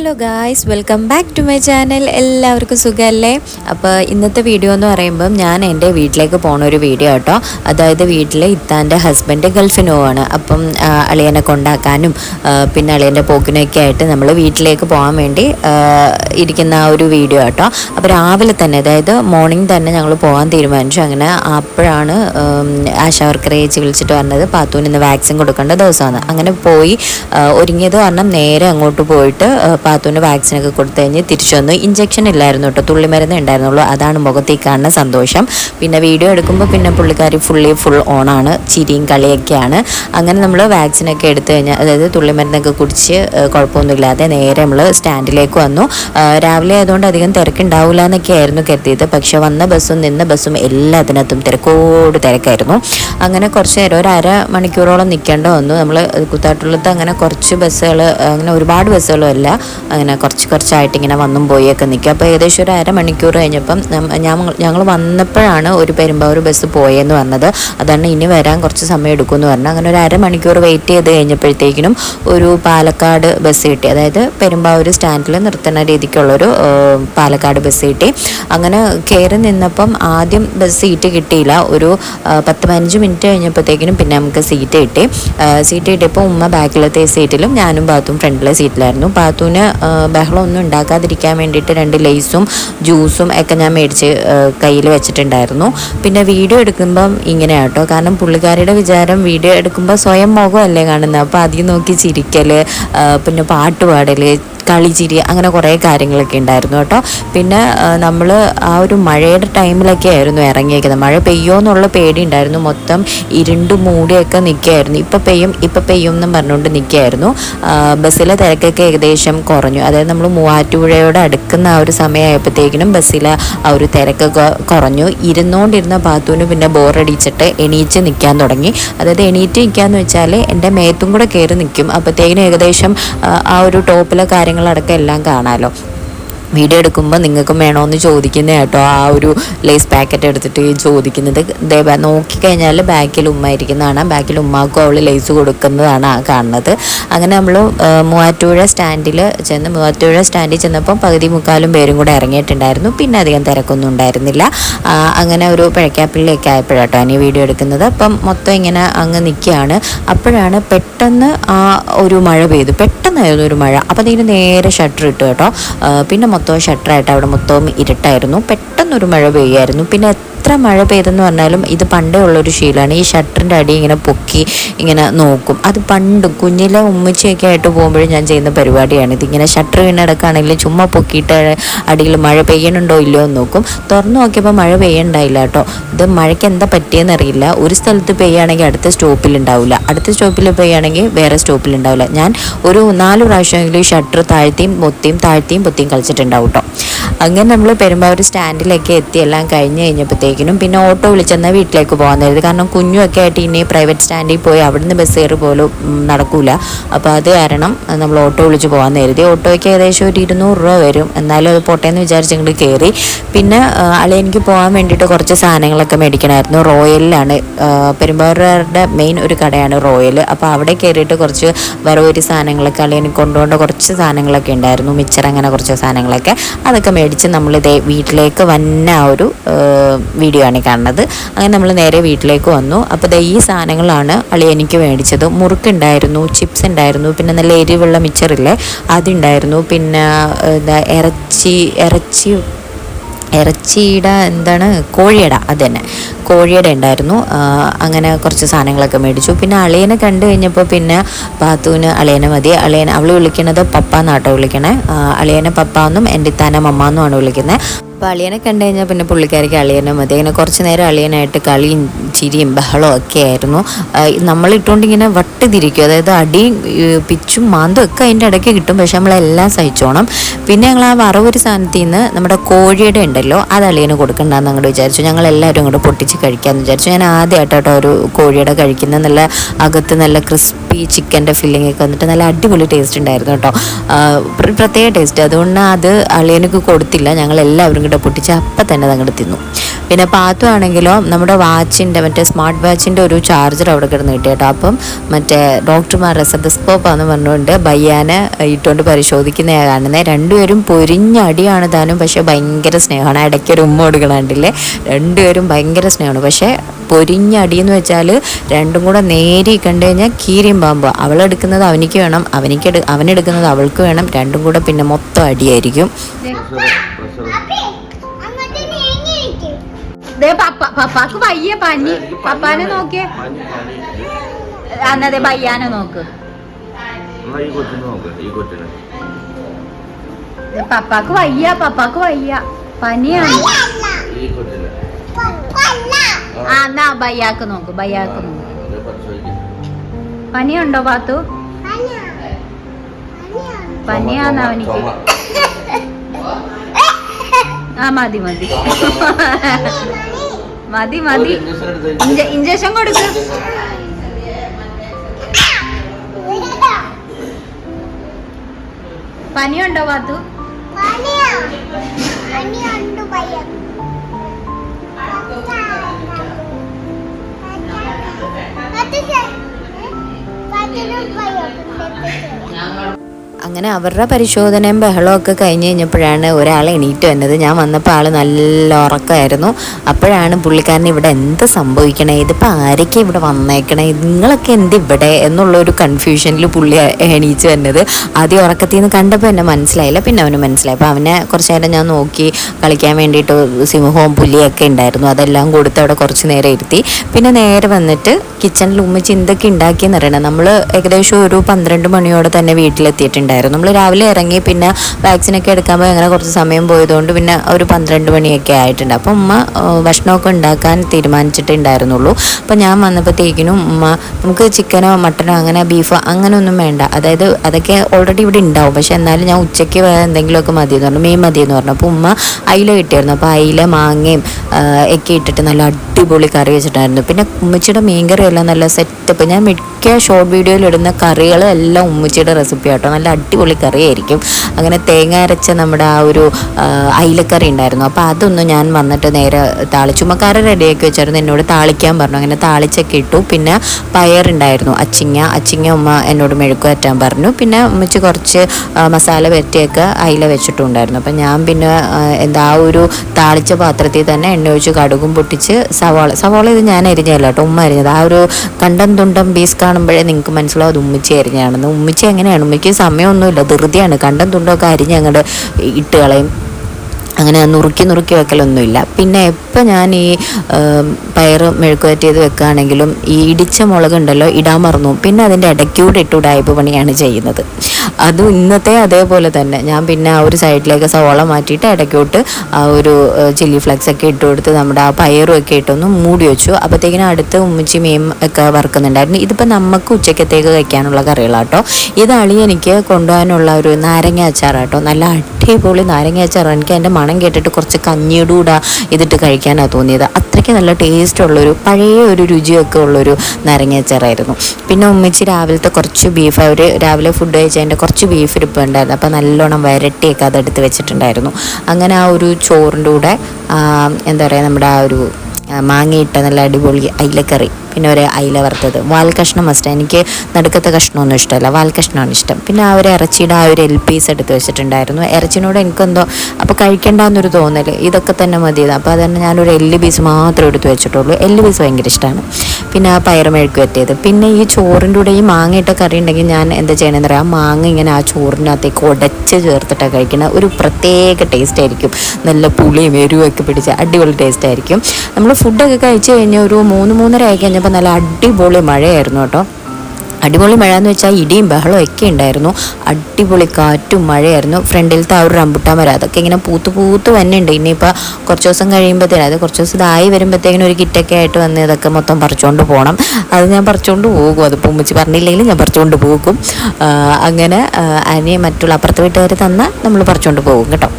Hello guys welcome back to my channel. എല്ലാവർക്കും സുഖമല്ലേ അപ്പോൾ ഇന്നത്തെ വീഡിയോ എന്ന് പറയുമ്പം ഞാൻ എന്റെ വീട്ടിലേക്ക് പോണ ഒരു വീഡിയോ കേട്ടോ. അതായത് വീട്ടിൽ ഇത്താന്റെ ഹസ്ബൻഡ് ഗൾഫിന് പോവാണ് അപ്പം അളിയനെ കൊണ്ടാക്കാനും പിന്നെ അളിയന്റെ പോക്കിനൊക്കെ ആയിട്ട് നമ്മൾ വീട്ടിലേക്ക് പോകാൻ വേണ്ടി ഇരിക്കുന്ന ആ ഒരു വീഡിയോ കേട്ടോ. അപ്പോൾ രാവിലെ തന്നെ അതായത് മോർണിംഗ് തന്നെ ഞങ്ങൾ പോകാൻ തീരുമാനിച്ചു. അങ്ങനെ അപ്പോഴാണ് ഉം, ആശാ വർക്കറെ ചേച്ചി വിളിച്ചിട്ട് പറഞ്ഞത് പാത്തൂന് ഇന്ന് വാക്സിൻ കൊടുക്കേണ്ട ദിവസമാണ്. അങ്ങനെ പോയി ഒരുങ്ങിയത് കാരണം നേരെ അങ്ങോട്ട് പോയിട്ട് ആ, പാത്തൂന് വാക്സിനൊക്കെ കൊടുത്തു കഴിഞ്ഞ് തിരിച്ചു വന്നു. ഇഞ്ചക്ഷൻ ഇല്ലായിരുന്നു കേട്ടോ. തുള്ളിമരുന്ന് ഉണ്ടായിരുന്നുള്ളൂ. അതാണ് മുഖത്തേക്ക് കാണുന്ന സന്തോഷം. പിന്നെ വീഡിയോ എടുക്കുമ്പോൾ പിന്നെ പുള്ളിക്കാരി ഫുള്ളി ഫുൾ ഓണാണ് ചിരിയും കളിയൊക്കെയാണ്. അങ്ങനെ നമ്മൾ വാക്സിനൊക്കെ എടുത്തു കഴിഞ്ഞാൽ അതായത് തുള്ളിമരുന്നൊക്കെ കുടിച്ച് കുഴപ്പമൊന്നുമില്ലാതെ നേരെ നമ്മൾ സ്റ്റാൻഡിലേക്ക് വന്നു. രാവിലെ ആയതുകൊണ്ട് അധികം തിരക്കുണ്ടാവില്ല എന്നൊക്കെ ആയിരുന്നു കരുതിയത്. പക്ഷെ വന്ന ബസ്സും നിന്ന ബസ്സും എല്ലാത്തിനകത്തും തിരക്കോട് തിരക്കായിരുന്നു. അങ്ങനെ കുറച്ച് നേരം ഒരു അര മണിക്കൂറോളം നിൽക്കേണ്ട വന്നു. നമ്മൾ കുത്താട്ടുള്ളത്ത് അങ്ങനെ കുറച്ച് ബസ്സുകൾ അങ്ങനെ ഒരുപാട് ബസ്സുകളും അല്ല. അങ്ങനെ കുറച്ച് കുറച്ചായിട്ട് ഇങ്ങനെ വന്നും പോയൊക്കെ നിൽക്കുക. അപ്പോൾ ഏകദേശം ഒരു അരമണിക്കൂർ കഴിഞ്ഞപ്പം ഞങ്ങൾ വന്നപ്പോഴാണ് ഒരു പെരുമ്പാവൂർ ബസ് പോയെന്ന് പറഞ്ഞത്. അതാണ് ഇനി വരാൻ കുറച്ച് സമയം എടുക്കുമെന്ന് പറഞ്ഞു അങ്ങനെ ഒരു അരമണിക്കൂർ വെയിറ്റ് ചെയ്ത് കഴിഞ്ഞപ്പോഴത്തേക്കിനും ഒരു പാലക്കാട് ബസ് കിട്ടി. അതായത് പെരുമ്പാവൂർ സ്റ്റാൻഡിൽ നിർത്തുന്ന രീതിക്കുള്ളൊരു പാലക്കാട് ബസ് കിട്ടി. അങ്ങനെ കയറി നിന്നപ്പം ആദ്യം ബസ് സീറ്റ് കിട്ടിയില്ല. ഒരു പത്ത് പതിനഞ്ച് മിനിറ്റ് കഴിഞ്ഞപ്പോഴത്തേക്കിനും പിന്നെ നമുക്ക് സീറ്റ് കിട്ടി. സീറ്റ് കിട്ടിയപ്പോൾ ഉമ്മ ബാക്കിലത്തെ സീറ്റിലും ഞാനും ബാത്തും ഫ്രണ്ടിലെ സീറ്റിലായിരുന്നു. ബാത്തുവിന് ബഹളം ഒന്നും ഉണ്ടാക്കാതിരിക്കാൻ വേണ്ടിയിട്ട് രണ്ട് ലേസും ജ്യൂസും ഒക്കെ ഞാൻ മേടിച്ച് കയ്യിൽ വെച്ചിട്ടുണ്ടായിരുന്നു. പിന്നെ വീഡിയോ എടുക്കുമ്പം ഇങ്ങനെ കേട്ടോ കാരണം പുള്ളിക്കാരിയുടെ വിചാരം വീഡിയോ എടുക്കുമ്പോൾ സ്വയം മുഖമല്ലേ കാണുന്നത്. അപ്പോൾ അതിൽ നോക്കി ചിരിക്കൽ പിന്നെ പാട്ട് പാടൽ കളിച്ചിരി അങ്ങനെ കുറേ കാര്യങ്ങളൊക്കെ ഉണ്ടായിരുന്നു കേട്ടോ. പിന്നെ നമ്മൾ ആ ഒരു മഴയുടെ ടൈമിലൊക്കെ ആയിരുന്നു ഇറങ്ങിയേക്കുന്നത്. മഴ പെയ്യോ എന്നുള്ള പേടി ഉണ്ടായിരുന്നു. മൊത്തം ഇരുണ്ട് മൂടിയൊക്കെ നിൽക്കുകയായിരുന്നു. ഇപ്പം പെയ്യും ഇപ്പം പെയ്യും എന്നും പറഞ്ഞുകൊണ്ട് നിൽക്കുകയായിരുന്നു. ബസ്സിലെ തിരക്കൊക്കെ ഏകദേശം കുറഞ്ഞു. അതായത് നമ്മൾ മൂവാറ്റുപുഴയോട് അടുക്കുന്ന ആ ഒരു സമയമായപ്പോഴത്തേക്കിനും ബസ്സിലെ ആ ഒരു തിരക്കൊക്കെ കുറഞ്ഞു. ഇരുന്നുകൊണ്ടിരുന്ന ബാത്തുവിന് പിന്നെ ബോറടിച്ചിട്ട് എണീച്ച് നിൽക്കാൻ തുടങ്ങി. അതായത് എണീറ്റ് നിൽക്കുക എന്ന് വെച്ചാൽ എന്റെ മേത്തും കൂടെ കയറി നിൽക്കും. അപ്പോഴത്തേക്കിനും ഏകദേശം ആ, ഒരു ടോപ്പിലെ കാര്യങ്ങളടക്കം എല്ലാം കാണാമല്ലോ വീഡിയോ എടുക്കുമ്പോൾ നിങ്ങൾക്കും വേണമെന്ന് ചോദിക്കുന്നത് കേട്ടോ. ആ ഒരു ലേസ് പാക്കറ്റ് എടുത്തിട്ട് ചോദിക്കുന്നത്. നോക്കിക്കഴിഞ്ഞാൽ ബാക്കിൽ ഉമ്മ ഇരിക്കുന്നതാണ്. ബാക്കിൽ ഉമ്മാക്കും അവൾ ലേസ് കൊടുക്കുന്നതാണ് ആ കാണുന്നത്. അങ്ങനെ നമ്മൾ മൂവാറ്റുപുഴ സ്റ്റാൻഡിൽ ചെന്ന് മൂവാറ്റുപുഴ സ്റ്റാൻഡിൽ ചെന്നപ്പോൾ പകുതി മുക്കാലും പേരും കൂടെ ഇറങ്ങിയിട്ടുണ്ടായിരുന്നു. പിന്നെ അധികം തിരക്കൊന്നും ഉണ്ടായിരുന്നില്ല. അങ്ങനെ ഒരു പിഴക്കാപ്പിലേക്ക് ആയപ്പോഴാട്ടോ ഇനി വീഡിയോ എടുക്കുന്നത്. അപ്പം മൊത്തം ഇങ്ങനെ അങ്ങ് നിൽക്കുകയാണ്. അപ്പോഴാണ് പെട്ടെന്ന് ആ ഒരു മഴ പെയ്തു. പെട്ടെന്നായിരുന്നു ഒരു മഴ. അപ്പോൾ അതിന് നേരെ ഷട്ടർ ഇട്ടു കേട്ടോ. പിന്നെ മൊത്തം ഷട്ടറായിട്ട് അവിടെ മൊത്തവും ഇരുട്ടായിരുന്നു. പെട്ടെന്നൊരു മഴ പെയ്യായിരുന്നു. പിന്നെ എത്ര മഴ പെയ്തെന്ന് പറഞ്ഞാലും ഇത് പണ്ടേ ഉള്ളൊരു ശീലമാണ്. ഈ ഷട്ടറിന്റെ അടി ഇങ്ങനെ പൊക്കി ഇങ്ങനെ നോക്കും. അത് പണ്ട് കുഞ്ഞിലെ ഉമ്മച്ചിയൊക്കെ ആയിട്ട് പോകുമ്പോഴും ഞാൻ ചെയ്യുന്ന പരിപാടിയാണ്. ഇതിങ്ങനെ ഷട്ടർ വീണടക്കാണെങ്കിൽ ചുമ്മാ പൊക്കിയിട്ട് അടിയിൽ മഴ പെയ്യണുണ്ടോ ഇല്ലയോ എന്ന് നോക്കും. തുറന്നു നോക്കിയപ്പോൾ മഴ പെയ്യണ്ടായില്ല കേട്ടോ. ഇത് മഴയ്ക്ക് എന്താ പറ്റിയെന്ന് അറിയില്ല. ഒരു സ്ഥലത്ത് പെയ്യുകയാണെങ്കിൽ അടുത്ത സ്റ്റോപ്പിൽ ഉണ്ടാവില്ല. അടുത്ത സ്റ്റോപ്പിൽ പെയ്യുകയാണെങ്കിൽ വേറെ സ്റ്റോപ്പിൽ ഉണ്ടാവില്ല. ഞാൻ ഒരു നാല് പ്രാവശ്യമെങ്കിലും ഷട്ടർ താഴ്ത്തിയും പൊത്തിയും താഴ്ത്തിയും പൊത്തിയും കളിച്ചിട്ടുണ്ടാവും കേട്ടോ. അങ്ങനെ നമ്മൾ പെരുമ്പാവൂർ സ്റ്റാൻഡിലൊക്കെ എത്തി. എല്ലാം കഴിഞ്ഞ് കഴിഞ്ഞപ്പോഴത്തേക്കിനും പിന്നെ ഓട്ടോ വിളിച്ചെന്നാൽ വീട്ടിലേക്ക് പോകാൻ കാരണം കുഞ്ഞുമൊക്കെ ആയിട്ട് ഇനി പ്രൈവറ്റ് സ്റ്റാൻഡിൽ പോയി അവിടുന്ന് ബസ് കയറി പോലും നടക്കൂല. അപ്പോൾ അത് കാരണം നമ്മൾ ഓട്ടോ വിളിച്ച് പോകാൻ നേരത്തെ. ഓട്ടോയ്ക്ക് ഏകദേശം ഒരു ഇരുന്നൂറ് രൂപ വരും. എന്നാലും അത് പോട്ടെ എന്ന് വിചാരിച്ച് കയറി പിന്നെ അളിയനിക്ക് പോകാൻ വേണ്ടിയിട്ട് കുറച്ച് സാധനങ്ങളൊക്കെ മേടിക്കണമായിരുന്നു റോയലിലാണ് പെരുമ്പാറുകാരുടെ മെയിൻ ഒരു കടയാണ് റോയൽ അപ്പോൾ അവിടെ കയറിയിട്ട് കുറച്ച് വരവൊരു സാധനങ്ങളൊക്കെ അളിയന് കൊണ്ടുപോകേണ്ട കുറച്ച് സാധനങ്ങളൊക്കെ ഉണ്ടായിരുന്നു. മിച്ചർ അങ്ങനെ കുറച്ച് സാധനങ്ങളൊക്കെ. അതൊക്കെ മേടിച്ച് നമ്മളിതേ വീട്ടിലേക്ക് വന്ന ഒരു വീഡിയോ ആണ് കാണുന്നത്. അങ്ങനെ നമ്മൾ നേരെ വീട്ടിലേക്ക് വന്നു. അപ്പോൾ ഈ സാധനങ്ങളാണ് അളി എനിക്ക് മേടിച്ചത് മുറുക്കുണ്ടായിരുന്നു ചിപ്സ് ഉണ്ടായിരുന്നു പിന്നെ നല്ല എരിവുള്ള മിച്ചറില്ലേ അതുണ്ടായിരുന്നു. പിന്നെ ഇറച്ചി ഇറച്ചി ഇറച്ചിയിട എന്താണ് കോഴിയട അത് തന്നെ. കോഴിയട ഉണ്ടായിരുന്നു. അങ്ങനെ കുറച്ച് സാധനങ്ങളൊക്കെ മേടിച്ചു. പിന്നെ അളിയനെ കണ്ടു കഴിഞ്ഞപ്പോൾ പിന്നെ പാത്തുവിന് അളിയനെ മതി. അളിയനെ അവൾ വിളിക്കണത് പപ്പ എന്നാട്ടോ വിളിക്കണേ അളിയനെ പപ്പ എന്നും എന്റെ തന്നെ മമ്മ എന്നുമാണ് വിളിക്കുന്നത്. അപ്പോൾ അളിയനെ കണ്ടു കഴിഞ്ഞാൽ പിന്നെ പുള്ളിക്കാരിക്ക് അളിയനെ മതി. അങ്ങനെ കുറച്ച് നേരം അളിയനായിട്ട് കളിയും ചിരിയും ബഹളവും ഒക്കെ ആയിരുന്നു. നമ്മളിട്ടുകൊണ്ട് ഇങ്ങനെ വട്ടിതിരിക്കും അതായത് അടിയും പിച്ചും മാന്തും ഒക്കെ അതിന്റെ ഇടയ്ക്ക് കിട്ടും. പക്ഷെ നമ്മളെല്ലാം സഹിച്ചോണം. പിന്നെ ഞങ്ങൾ ആ വറവൊരു സാധനത്തിൽ നിന്ന് നമ്മുടെ കോഴിയുടെ ഉണ്ടല്ലോ അത് അളിയന് കൊടുക്കണ്ടെന്ന് അങ്ങോട്ട് വിചാരിച്ചു. ഞങ്ങൾ എല്ലാവരും അങ്ങോട്ട് പൊട്ടിച്ച് കഴിക്കാമെന്ന് വിചാരിച്ചു. ഞാൻ ആദ്യമായിട്ടോ ഒരു കോഴിയുടെ കഴിക്കുന്ന നല്ല അകത്ത് നല്ല ക്രിസ്പി ചിക്കന്റെ ഫില്ലിംഗ് ഒക്കെ വന്നിട്ട് നല്ല അടിപൊളി ടേസ്റ്റ് ഉണ്ടായിരുന്നു കേട്ടോ. പ്രത്യേക ടേസ്റ്റ് അതുകൊണ്ട് അത് അളിയനക്ക് കൊടുത്തില്ല. ഞങ്ങൾ എല്ലാവരും കൂടെ പൊട്ടിച്ച് അപ്പം തന്നെ അങ്ങോട്ട് തിന്നു. പിന്നെ പാത്തു ആണെങ്കിലോ നമ്മുടെ വാച്ചിന്റെ മറ്റേ സ്മാർട്ട് വാച്ചിന്റെ ഒരു ചാർജർ അവിടെ കിടന്ന് കിട്ടി കേട്ടോ. അപ്പം മറ്റേ ഡോക്ടർമാരുടെ സെതസ്കോപ്പാന്ന് പറഞ്ഞുകൊണ്ട് ബയ്യാനെ ഇട്ടുകൊണ്ട് പരിശോധിക്കുന്ന കാണുന്നത് രണ്ടുപേരും പൊരിഞ്ഞടിയാണ് താനും പക്ഷേ ഭയങ്കര സ്നേഹമാണ്. ഇടയ്ക്ക് ഒരു ഉമ്മ കൊടുക്കണണ്ടില്ലേ രണ്ടുപേരും ഭയങ്കര സ്നേഹമാണ്. പക്ഷേ പൊരിഞ്ഞ എന്ന് വെച്ചാൽ രണ്ടും കൂടെ നേരി കണ്ടു കഴിഞ്ഞാൽ കീരിയും പാമ്പ് അവളെടുക്കുന്നത് അവനിക്ക് വേണം അവനിക്ക് അവനെടുക്കുന്നത് അവൾക്ക് വേണം. രണ്ടും കൂടെ പിന്നെ മൊത്തം അടിയായിരിക്കും. ദേ പപ്പ പപ്പാക്ക് വയ്യ പനി. പപ്പാനെ നോക്കിയേ. അന്നതെ പയ്യാനെ നോക്ക്. പപ്പാക്ക് വയ്യ പപ്പാക്ക് വയ്യ. പനിയാണ്. ആ എന്നാ ബയ്യാക്ക് നോക്ക് ബയ്യാക്ക് നോക്ക്. പനിയുണ്ടോ പാത്തു? പനിയാ. പനിയാ പനിയാന്ന് അവനിക്ക്. ചുമ. ആ മതി മതി മതി ഒരു മതി injection എടുത്ത് ഇഞ്ച അങ്ങനെ അവരുടെ പരിശോധനയും ബഹളവും ഒക്കെ കഴിഞ്ഞ് കഴിഞ്ഞപ്പോഴാണ് ഒരാൾ എണീറ്റ് വന്നത്. ഞാൻ വന്നപ്പോൾ ആൾ നല്ല ഉറക്കമായിരുന്നു. അപ്പോഴാണ് പുള്ളിക്കാരൻ ഇവിടെ എന്ത് സംഭവിക്കണേ? ഇതിപ്പോൾ ആരൊക്കെ ഇവിടെ വന്നേക്കണേ? നിങ്ങളൊക്കെ എന്ത് ഇവിടെ? എന്നുള്ളൊരു കൺഫ്യൂഷനിൽ പുള്ളി എണീച്ച് വന്നത്. ആദ്യം ഉറക്കത്തിൽ നിന്ന് കണ്ടപ്പോൾ എന്നെ മനസ്സിലായില്ല. പിന്നെ അവന് മനസ്സിലായി. അപ്പോൾ അവനെ കുറച്ച് നേരം ഞാൻ നോക്കി കളിക്കാൻ വേണ്ടിയിട്ട് സിംഹവും പുലിയൊക്കെ ഉണ്ടായിരുന്നു. അതെല്ലാം കൊടുത്ത് അവിടെ കുറച്ച് നേരം ഇരുത്തി. പിന്നെ നേരെ വന്നിട്ട് കിച്ചണിൽ ഉമ്മച്ചി എന്തൊക്കെ ഉണ്ടാക്കിയെന്ന് അറിയണം. നമ്മൾ ഏകദേശം ഒരു പന്ത്രണ്ട് മണിയോടെ തന്നെ വീട്ടിലെത്തിയിട്ടുണ്ടായിരുന്നു നമ്മൾ രാവിലെ ഇറങ്ങി പിന്നെ വാക്സിനൊക്കെ എടുക്കാൻ പോയി അങ്ങനെ കുറച്ച് സമയം പോയതുകൊണ്ട് പിന്നെ ഒരു പന്ത്രണ്ട് മണിയൊക്കെ ആയിട്ടുണ്ട്. അപ്പോൾ ഉമ്മ ഭക്ഷണമൊക്കെ ഉണ്ടാക്കാൻ തീരുമാനിച്ചിട്ടുണ്ടായിരുന്നുള്ളൂ. അപ്പോൾ ഞാൻ വന്നപ്പോഴത്തേക്കിനും ഉമ്മ നമുക്ക് ചിക്കനോ മട്ടനോ അങ്ങനെ ബീഫോ അങ്ങനെ ഒന്നും വേണ്ട. അതായത് അതൊക്കെ ഓൾറെഡി ഇവിടെ ഉണ്ടാവും. പക്ഷേ എന്നാലും ഞാൻ ഉച്ചയ്ക്ക് വേറെ എന്തെങ്കിലുമൊക്കെ മതി എന്ന് പറഞ്ഞു. മീൻ മതി എന്ന് പറഞ്ഞു. അപ്പോൾ ഉമ്മ അയില കിട്ടിയായിരുന്നു. അപ്പോൾ അയില മാങ്ങയും ഒക്കെ ഇട്ടിട്ട് നല്ല അടിപൊളി കറി വെച്ചിട്ടായിരുന്നു പിന്നെ ഉമ്മച്ചിയുടെ മീൻകറി എല്ലാം നല്ല സെറ്റപ്പ് ഞാൻ മിക്ക ഷോർട്ട് വീഡിയോയിൽ ഇടുന്ന കറികളെല്ലാം ഉമ്മച്ചിയുടെ റെസിപ്പി ആട്ടോ. നല്ല അടിപൊളി കറിയായിരിക്കും. അങ്ങനെ തേങ്ങ അരച്ച നമ്മുടെ ആ ഒരു അയിലക്കറി ഉണ്ടായിരുന്നു. അപ്പോൾ അതൊന്നും ഞാൻ വന്നിട്ട് നേരെ താളിച്ചുമ്മക്കാരെ റെഡിയാക്കി വെച്ചായിരുന്നു. എന്നോട് താളിക്കാൻ പറഞ്ഞു. അങ്ങനെ താളിച്ചൊക്കെ ഇട്ടു. പിന്നെ പയറുണ്ടായിരുന്നു അച്ചിങ്ങ അച്ചിങ്ങ ഉമ്മ എന്നോട് മെഴുക്ക് പറഞ്ഞു. പിന്നെ ഉമ്മച്ച് കുറച്ച് മസാല പറ്റിയൊക്കെ അയില വെച്ചിട്ടുണ്ടായിരുന്നു. അപ്പം ഞാൻ പിന്നെ എന്താ ആ ഒരു താളിച്ച പാത്രത്തിൽ തന്നെ എണ്ണ ഒഴിച്ച് കടുകും പൊട്ടിച്ച് സവാള സവാള ഇത് ഞാൻ അരിഞ്ഞല്ല കേട്ടോ. ഉമ്മ അരിഞ്ഞത്. ആ ഒരു കണ്ടം തുണ്ടം പീസ് കാണുമ്പോഴേ നിങ്ങൾക്ക് മനസ്സിലാവും അത് ഉമ്മിച്ചി അരിഞ്ഞാണെന്ന് ഉമ്മിച്ചി എങ്ങനെയാണ്? ഉമ്മിക്ക് സമയമൊന്നുമില്ല ധൃതിയാണ്. കണ്ടം തുണ്ടൊക്കെ അരിഞ്ഞ് അങ്ങോട്ട് ഇട്ട് കളയും. അങ്ങനെ നുറുക്കി നുറുക്കി വെക്കലൊന്നുമില്ല. പിന്നെ എപ്പോൾ ഞാൻ ഈ പയർ ചെയ്ത് വെക്കുകയാണെങ്കിലും ഈ ഇടിച്ച മുളക് ഉണ്ടല്ലോ ഇടാൻ മറന്നു. പിന്നെ അതിന്റെ ഇടയ്ക്കൂടെ ഇട്ട് ഉടായ്പ പണിയാണ് ചെയ്യുന്നത്. അതും ഇന്നത്തെ അതേപോലെ തന്നെ. ഞാൻ പിന്നെ ആ ഒരു സൈഡിലേക്ക് സവോള മാറ്റിയിട്ട് ഇടയ്ക്കോട്ട് ആ ഒരു ചില്ലി ഫ്ലെക്സ് ഒക്കെ ഇട്ട് കൊടുത്ത് നമ്മുടെ ആ പയറും ഒക്കെ ഇട്ടൊന്ന് മൂടി വെച്ചു. അപ്പോഴത്തേക്കിനും അടുത്ത് ഉമ്മച്ചി മീൻ ഒക്കെ വറുക്കുന്നുണ്ടായിരുന്നു. ഇതിപ്പോൾ നമുക്ക് ഉച്ചക്കത്തേക്ക് കഴിക്കാനുള്ള കറികളാട്ടോ. ഇത് അളി എനിക്ക് കൊണ്ടുപോകാനുള്ള ഒരു നാരങ്ങ അച്ചാറാട്ടോ. നല്ല അടിപൊളി നാരങ്ങ അച്ചാറാണ്. എനിക്ക് അതിന്റെ മണം കേട്ടിട്ട് കുറച്ച് കഞ്ഞിയുടെ കൂടെ ഇതിട്ട് കഴിക്കാനാണ് തോന്നിയത്. അത്രയ്ക്ക് നല്ല ടേസ്റ്റ് ഉള്ളൊരു പഴയ ഒരു രുചിയൊക്കെ ഉള്ളൊരു നാരങ്ങ അച്ചാറായിരുന്നു. പിന്നെ ഉമ്മച്ചി രാവിലത്തെ കുറച്ച് ബീഫ് അവർ രാവിലെ ഫുഡ് കഴിച്ചതിന്റെ കുറച്ച് ബീഫ് ഇരിപ്പുണ്ടായിരുന്നു. അപ്പോൾ നല്ലോണം വരട്ടിയൊക്കെ അതെടുത്ത് വെച്ചിട്ടുണ്ടായിരുന്നു. അങ്ങനെ ആ ഒരു ചോറിന്റെ കൂടെ എന്താ പറയുക നമ്മുടെ ആ ഒരു മാങ്ങയിട്ട നല്ല അടിപൊളി അയിലക്കറി പിന്നെ ഒരു അയില വറുത്തത്. വാൽ കഷ്ണം മസ്റ്റ് എനിക്ക് നടുക്കത്തെ കഷ്ണമൊന്നും ഇഷ്ടമല്ല. വാൽ കഷ്ണമാണ് ഇഷ്ടം. പിന്നെ ആ ഒരു ഇറച്ചിയുടെ ആ ഒരു എൽ പീസ് എടുത്ത് വെച്ചിട്ടുണ്ടായിരുന്നു. ഇറച്ചിനോട് എനിക്കെന്തോ അപ്പോൾ കഴിക്കേണ്ടെന്നൊരു തോന്നൽ ഇതൊക്കെ തന്നെ മതി അപ്പോൾ അതുതന്നെ ഞാനൊരു എല്ല് പീസ് മാത്രം എടുത്ത് വെച്ചിട്ടുള്ളൂ. എല്ല് പീസ് ഭയങ്കര ഇഷ്ടമാണ് പിന്നെ ആ പയറുമെഴുക്ക് പറ്റിയത് പിന്നെ ഈ ചോറിന്റെ കൂടെ ഈ മാങ്ങയിട്ട കറി ഉണ്ടെങ്കിൽ ഞാൻ എന്താ ചെയ്യണമെന്ന് പറയാം മാങ്ങ ഇങ്ങനെ ആ ചോറിനകത്തേക്ക് ഉടച്ച് ചേർത്തിട്ടാണ് കഴിക്കുന്നത് ഒരു പ്രത്യേക ടേസ്റ്റ് ആയിരിക്കും. നല്ല പുളിയും എരിവും ഒക്കെ പിടിച്ച അടിപൊളി ടേസ്റ്റ് ആയിരിക്കും. നമ്മൾ ഫുഡൊക്കെ കഴിച്ച് കഴിഞ്ഞ് ഒരു മൂന്ന് മൂന്നര ആയി കഴിഞ്ഞപ്പോൾ നല്ല അടിപൊളി മഴയായിരുന്നു കേട്ടോ. അടിപൊളി മഴ എന്ന് വെച്ചാൽ ഇടിയും ബഹളവും ഒക്കെ ഉണ്ടായിരുന്നു. അടിപൊളി കാറ്റും മഴയായിരുന്നു. ഫ്രണ്ടിലത്തെ ആ ഒരു റംബുട്ടാൻ മരം അതൊക്കെ ഇങ്ങനെ പൂത്ത് പൂത്ത് തന്നെ ഉണ്ട് ഇനിയിപ്പോൾ കുറച്ച് ദിവസം കഴിയുമ്പോഴത്തേനും അത് കുറച്ച് ദിവസം ഇതായി വരുമ്പോഴത്തേക്കിനും ഒരു കിറ്റൊക്കെ ആയിട്ട് വന്ന് ഇതൊക്കെ മൊത്തം പറിച്ചുകൊണ്ട് പോകണം അത് ഞാൻ പറിച്ചുകൊണ്ട് പോകും. അത് പൂമ്പിച്ച് പറഞ്ഞില്ലെങ്കിലും ഞാൻ പറിച്ചുകൊണ്ട് പോകും. അങ്ങനെ അനിയെ മറ്റുള്ള അപ്പുറത്തെ വീട്ടുകാർ തന്നാൽ നമ്മൾ പറിച്ചുകൊണ്ട് പോകും കേട്ടോ.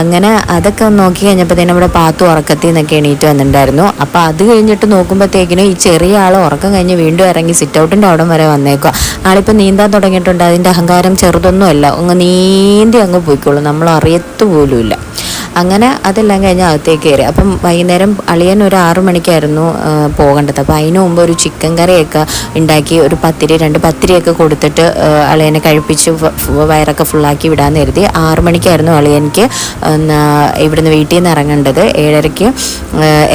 അങ്ങനെ അതൊക്കെ നോക്കി കഴിഞ്ഞപ്പോഴത്തേനും നമ്മുടെ പാത്തു ഉറക്കത്തിൽ നിന്നൊക്കെ എണീറ്റ് വന്നിട്ടുണ്ടായിരുന്നു. അപ്പോൾ അത് കഴിഞ്ഞിട്ട് നോക്കുമ്പോഴത്തേക്കിനും ഈ ചെറിയ ആൾ ഉറക്കം കഴിഞ്ഞ് വീണ്ടും ഇറങ്ങി സിറ്റ് ഔട്ടിന്റെ അവിടം വരെ വന്നേക്കുക ആളിപ്പോൾ നീന്താൻ തുടങ്ങിയിട്ടുണ്ട്. അതിന്റെ അഹങ്കാരം ചെറുതൊന്നുമല്ല. അങ്ങ് നീന്തി അങ്ങ് പോയിക്കോളും. നമ്മൾ അറിയത്ത് പോലുമില്ല. അങ്ങനെ അതെല്ലാം കഴിഞ്ഞ് അകത്തേക്ക് കയറി. അപ്പം വൈകുന്നേരം അളിയൻ ഒരു ആറു മണിക്കായിരുന്നു പോകേണ്ടത്. അപ്പോൾ അതിനു മുമ്പ് ഒരു ചിക്കൻ കറിയൊക്കെ ഉണ്ടാക്കി ഒരു പത്തിരി രണ്ട് പത്തിരിയൊക്കെ കൊടുത്തിട്ട് അളിയനെ കഴിപ്പിച്ച് വയറൊക്കെ ഫുള്ളാക്കി വിടാമെന്ന് കരുതി. ആറു മണിക്കായിരുന്നു അളിയനിക്ക് ഇവിടുന്ന് വീട്ടിൽ നിന്ന് ഇറങ്ങേണ്ടത്. ഏഴരയ്ക്ക്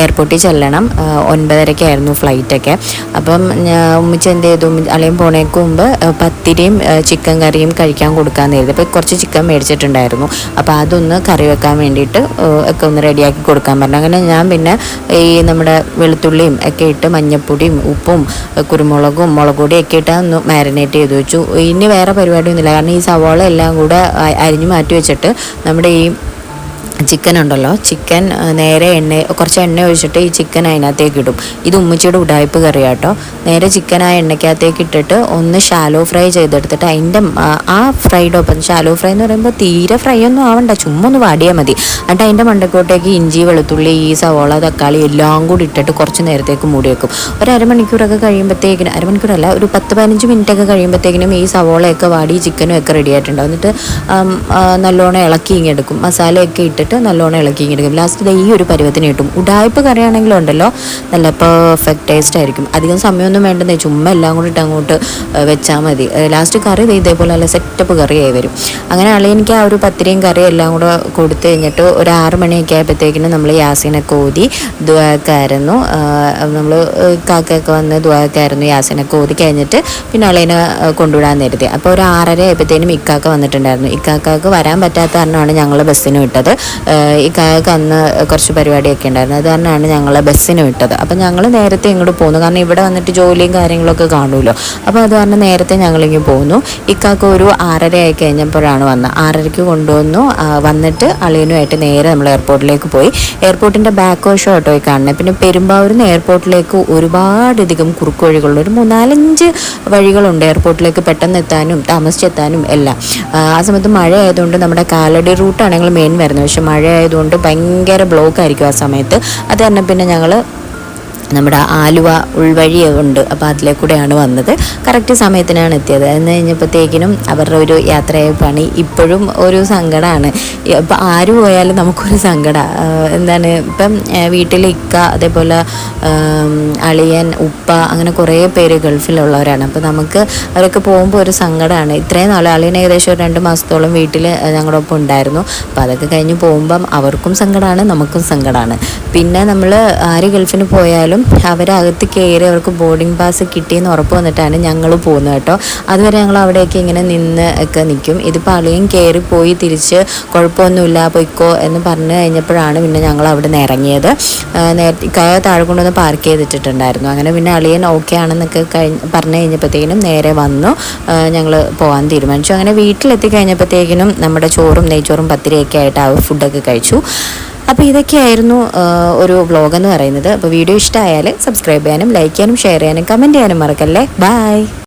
എയർപോർട്ടിൽ ചെല്ലണം. ഒൻപതരക്കായിരുന്നു ഫ്ലൈറ്റൊക്കെ അപ്പം ഉമ്മിച്ച് എന്ത് ചെയ്തു? അളിയൻ പോണേക്ക് മുമ്പ് പത്തിരിയും ചിക്കൻ കറിയും കഴിക്കാൻ കൊടുക്കാമെന്ന് കരുതി. അപ്പോൾ കുറച്ച് ചിക്കൻ മേടിച്ചിട്ടുണ്ടായിരുന്നു. അപ്പോൾ അതൊന്ന് കറി വെക്കാൻ വേണ്ടിയിട്ട് ആ, ഒക്കെ ഒന്ന് റെഡിയാക്കി കൊടുക്കാൻ പറഞ്ഞു. അങ്ങനെ ഞാൻ പിന്നെ ഈ നമ്മുടെ വെളുത്തുള്ളിയും ഒക്കെ ഇട്ട് മഞ്ഞപ്പൊടിയും ഉപ്പും കുരുമുളകും മുളക് പൊടിയും ഒക്കെ ഇട്ട് ഒന്ന് മാരിനേറ്റ് ചെയ്ത് വെച്ചു. ഇനി വേറെ പരിപാടിയൊന്നുമില്ല. കാരണം ഈ സവാള എല്ലാം കൂടെ അരിഞ്ഞ് മാറ്റി വെച്ചിട്ട് നമ്മുടെ ഈ ചിക്കൻ ഉണ്ടല്ലോ. ചിക്കൻ നേരെ എണ്ണ കുറച്ച് എണ്ണ ഒഴിച്ചിട്ട് ഈ ചിക്കൻ അതിനകത്തേക്ക് ഇടും. ഇത് ഉമ്മച്ചിയുടെ ഉടായ്പ കറി കേട്ടോ നേരെ ചിക്കൻ ആ എണ്ണയ്ക്കകത്തേക്ക് ഇട്ടിട്ട് ഒന്ന് ഷാലോ ഫ്രൈ ചെയ്തെടുത്തിട്ട് അതിന്റെ ആ ഫ്രൈഡ് ഒപ്പം ഷാലോ ഫ്രൈ എന്ന് പറയുമ്പോൾ തീരെ ഫ്രൈ ഒന്നും ആവണ്ട. ചുമ്മാ ഒന്ന് വാടിയാൽ മതി. എന്നിട്ട് അതിന്റെ മണ്ടക്കോട്ടേക്ക് ഇഞ്ചി വെളുത്തുള്ളി ഈ സവോള തക്കാളി എല്ലാം കൂടി ഇട്ടിട്ട് കുറച്ച് നേരത്തേക്ക് മൂടി വെക്കും. ഒരു അരമണിക്കൂറൊക്കെ കഴിയുമ്പോഴത്തേക്കിനും അരമണിക്കൂറല്ല ഒരു പത്ത് പതിനഞ്ച് മിനിറ്റ് ഒക്കെ കഴിയുമ്പോഴത്തേക്കിനും ഈ സവോളയൊക്കെ വാടി ചിക്കനും ഒക്കെ റെഡി ആയിട്ടുണ്ടാവും എന്നിട്ട് നല്ലോണം ഇളക്കി ഇങ്ങെടുക്കും മസാലയൊക്കെ ഇട്ടിട്ട് നല്ലോണം ഇളക്കി കിടക്കും ലാസ്റ്റ് ദേ ഈ ഒരു പരുവത്തിന് കിട്ടും. ഉടായ്പ കറിയാണെങ്കിലും ഉണ്ടല്ലോ. നല്ല പെർഫെക്റ്റ് ടേസ്റ്റ് ആയിരിക്കും. അധികം സമയമൊന്നും വേണ്ടെന്നേ. ചുമ്മാ എല്ലാം കൂടി ഇട്ട് അങ്ങോട്ട് വെച്ചാൽ മതി. ലാസ്റ്റ് കറി ഇതേപോലെ നല്ല സെറ്റപ്പ് കറിയായി വരും. അങ്ങനെ അളിയനിക്ക് ആ ഒരു പത്തിരിയും കറിയും എല്ലാം കൂടെ കൊടുത്തു കഴിഞ്ഞിട്ട് ഒരു ആറ് മണിയൊക്കെ ആയപ്പോഴത്തേക്കിനും നമ്മൾ യാസിനെ ഓതി ദ്വാക്കായിരുന്നു നമ്മൾ കാക്കയൊക്കെ വന്ന് ദ്വാക്കായിരുന്നു യാസിനെ ഓതി കഴിഞ്ഞിട്ട് പിന്നെ അളിയനെ ആ, കൊണ്ടുവിടാൻ നേരത്തെ. അപ്പോൾ ഒരു ആറര ആയപ്പോഴത്തേനും ഇക്കാക്ക വന്നിട്ടുണ്ടായിരുന്നു. ഇക്കാക്കാക്ക് വരാൻ പറ്റാത്ത കാരണമാണ് ഞങ്ങൾ ബസ്സിന് വിട്ടത്. ആ, ഇക്കാക്ക് അന്ന് കുറച്ച് പരിപാടിയൊക്കെ ഉണ്ടായിരുന്നു. അത് കാരണമാണ് ഞങ്ങൾ ബസ്സിന് വിട്ടത്. അപ്പം ഞങ്ങൾ നേരത്തെ ഇങ്ങോട്ട് പോന്നു. കാരണം ഇവിടെ വന്നിട്ട് ജോലിയും കാര്യങ്ങളൊക്കെ കാണുമല്ലോ. അപ്പോൾ അത് കാരണം നേരത്തെ ഞങ്ങളിങ്ങ് പോന്നു. ഇക്കാക്ക് ഒരു ആറര ആയി കഴിഞ്ഞപ്പോഴാണ് വന്നത്. ആറരയ്ക്ക് കൊണ്ടുവന്നു. വന്നിട്ട് അളിയനുമായിട്ട് നേരെ നമ്മൾ എയർപോർട്ടിലേക്ക് പോയി. എയർപോർട്ടിന്റെ ബാക്ക് വശം കേട്ടോ കാണുന്നത്. പിന്നെ പെരുമ്പാവൂരിൽ നിന്ന് എയർപോർട്ടിലേക്ക് ഒരുപാടധികം കുറുക്ക് വഴികളുണ്ട് ഒരു മൂന്നാലഞ്ച് വഴികളുണ്ട് എയർപോർട്ടിലേക്ക് പെട്ടെന്ന് എത്താനും താമസിച്ചെത്താനും എല്ലാം. ആ, സമയത്ത് മഴ ആയതുകൊണ്ട് നമ്മുടെ കാലടി റൂട്ടാണെങ്കിൽ മെയിൻ വരുന്നത്. പക്ഷെ മഴ ആയതുകൊണ്ട് ഭയങ്കര ബ്ലോക്ക് ആയിരിക്കും ആ സമയത്ത്. അത് തന്നെ പിന്നെ ഞങ്ങൾ നമ്മുടെ ആലുവ ഉൾവഴി ഉണ്ട് അപ്പോൾ അതിലെ കൂടെയാണ് വന്നത്. കറക്റ്റ് സമയത്തിനാണ് എത്തിയത്. എന്ന് കഴിഞ്ഞപ്പോഴത്തേക്കിനും അവരുടെ ഒരു യാത്രയായ പണി ഇപ്പോഴും ഒരു സങ്കടമാണ് ഇപ്പം ആര് പോയാലും നമുക്കൊരു സങ്കടം. എന്താണ് ഇപ്പം വീട്ടിൽ ഇക്ക അതേപോലെ അളിയൻ ഉപ്പ അങ്ങനെ കുറേ പേര് ഗൾഫിലുള്ളവരാണ്. അപ്പോൾ നമുക്ക് അവരൊക്കെ പോകുമ്പോൾ ഒരു സങ്കടമാണ് ഇത്രയും നാൾ അളിയൻ ഏകദേശം ഒരു രണ്ട് മാസത്തോളം വീട്ടിൽ ഞങ്ങളുടെ ഒപ്പം ഉണ്ടായിരുന്നു. അപ്പോൾ അതൊക്കെ കഴിഞ്ഞ് പോകുമ്പം അവർക്കും സങ്കടമാണ് നമുക്കും സങ്കടമാണ് പിന്നെ നമ്മൾ ആര് ഗൾഫിന് പോയാലും അവരകത്ത് കയറി അവർക്ക് ബോർഡിംഗ് പാസ് കിട്ടിയെന്ന് ഉറപ്പ് വന്നിട്ടാണ് ഞങ്ങൾ പോകുന്നത് കേട്ടോ. അതുവരെ ഞങ്ങൾ അവിടെയൊക്കെ ഇങ്ങനെ നിന്ന് ഒക്കെ നിൽക്കും. ഇതിപ്പോൾ അളിയും കയറി പോയി തിരിച്ച് കുഴപ്പമൊന്നുമില്ല പൊയ്ക്കോ എന്ന് പറഞ്ഞു കഴിഞ്ഞപ്പോഴാണ് പിന്നെ ഞങ്ങൾ അവിടെ നിന്ന് ഇറങ്ങിയത് നേരത്തെ കയ താഴെ കൊണ്ടുവന്ന് പാർക്ക് ചെയ്തിട്ടുണ്ടായിരുന്നു അങ്ങനെ പിന്നെ അളിയൻ ഓക്കെ ആണെന്നൊക്കെ കഴിഞ്ഞ് പറഞ്ഞു കഴിഞ്ഞപ്പോഴത്തേക്കിനും നേരെ വന്നു. ഞങ്ങൾ പോകാൻ തീരുമാനിച്ചു. അങ്ങനെ വീട്ടിലെത്തി കഴിഞ്ഞപ്പോഴത്തേക്കിനും നമ്മുടെ ചോറും നെയ്ച്ചോറും പത്തിരിയൊക്കെ ആയിട്ട് ആ ഫുഡൊക്കെ കഴിച്ചു. അപ്പോൾ ഇതൊക്കെയായിരുന്നു ഒരു വ്ളോഗ് എന്ന് പറയുന്നത്. അപ്പോൾ വീഡിയോ ഇഷ്ടമായാൽ സബ്സ്ക്രൈബ് ചെയ്യാനും ലൈക്ക് ചെയ്യാനും ഷെയർ ചെയ്യാനും കമന്റ് ചെയ്യാനും മറക്കല്ലേ? ബൈ